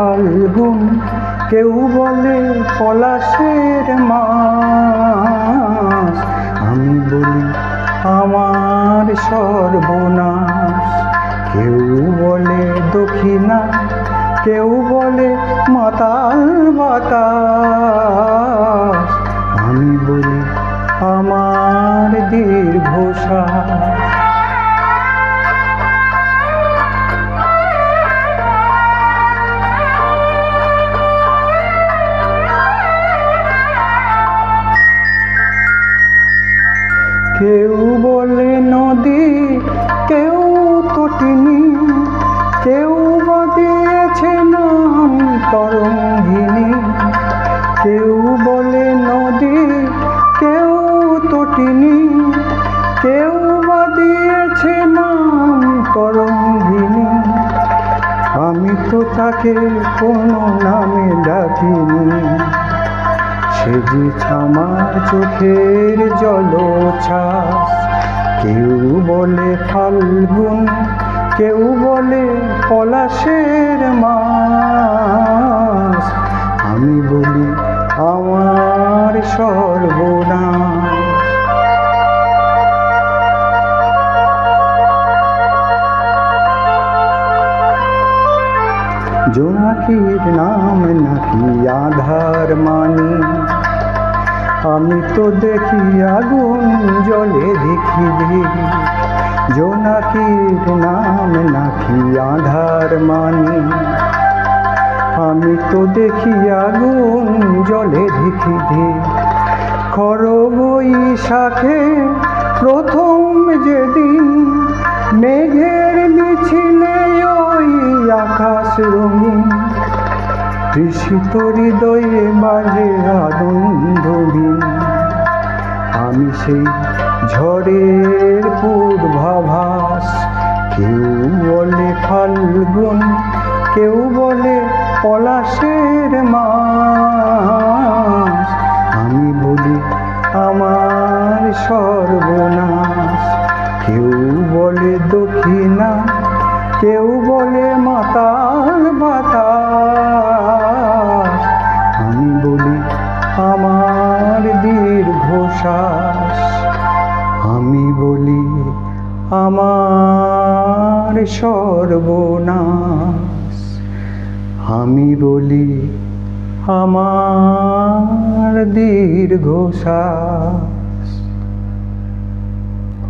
ফাল্গুন, কেউ বলে পলাশের মাস। আমি বলি, আমার সর্বনাশ। কেউ বলে, দক্ষিণা। কেউ বলে, মাতাল বাতাস। আমি বলি, আমার দীর্ঘশ্বাস। কেউ বলে নদী, কেউ তটিনী কেউ বা দিয়েছে নাম তরঙ্গিনী। কেউ বলে নদী, কেউ তটিনী কেউ বা দিয়েছে নাম তরঙ্গিনী। আমি তো তাকে কোনো নামে ডাকিনি। সে যে আমার চোখের জলছাস কেউ বলে ফাল্গুন, কেউ বলে পলাশের মাস। আমি বলি আমার সর্বনাশ। জোনাকির নাম নাকি আধার মানি আমি তো দেখি আগুন জলে দেখি জোনাকির নাম নাকি আধার মানি আমি তো দেখি আগুন জলে দেখি খর বৈশাখে প্রথম যেদিন মেঘের মিছিলে ওই আকাশ রঙিন। তৃষিত হৃদয়ে মাঝে আনন্দবিন আমি সেই ঝড়ের পূর্বাভাস, কেউ বলে ফাল্গুন, কেউ বলে পলাশের মাস। আমি বলি আমার সর্বনাশ, কেউ দক্ষিণা কেউ বলে মাতাল বাতাস। আমি বলি, আমার দীর্ঘশ্বাস। আমি বলি, আমার সর্বনাশ। আমি বলি, আমার দীর্ঘশ্বাস।